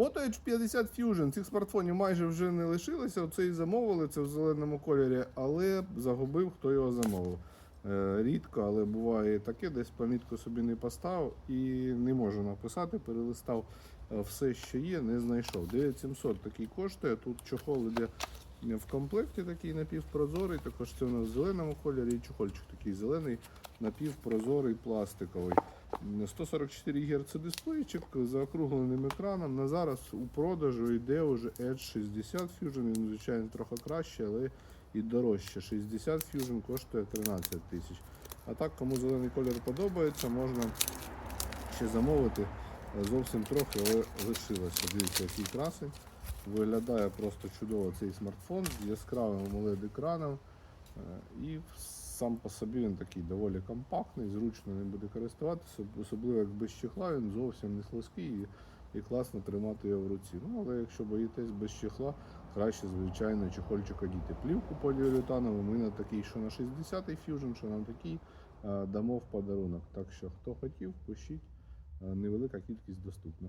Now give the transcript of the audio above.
Moto H50 Fusion. Цих смартфонів майже вже не лишилося. Оцей замовили, це в зеленому кольорі, але загубив, хто його замовив. Е, Рідко, але буває таке, десь помітку собі не поставив і не можу написати, перелистав е, все, що є, не знайшов. 9700 такий коштує. Тут чохол іде в комплекті такий напівпрозорий, також це у нас в зеленому кольорі, і чохольчик такий зелений, напівпрозорий пластиковий. 144 Гц дисплейчик з заокругленим екраном. На зараз у продажу йде вже Edge 60 Fusion. Він, звичайно, трохи краще, але і дорожче. 60 Fusion коштує 13 тисяч. А так, кому зелений колір подобається, можна ще замовити. Зовсім трохи, але лишилося. Дивіться, який красень. Виглядає просто чудово цей смартфон з яскравим amoled екраном. Е, І сам по собі він такий доволі компактний, зручно ним буде користуватися, особливо як без чехла, він зовсім не слизький і, і класно тримати його в руці. Ну, але якщо боїтесь без чехла, краще, звичайно, чехольчик одіти. Плівку поліуретанову ми на такий, що на 60-й Fusion, що на такий е, дамо в подарунок. Так що, хто хотів, пишіть, Е, невелика кількість доступна.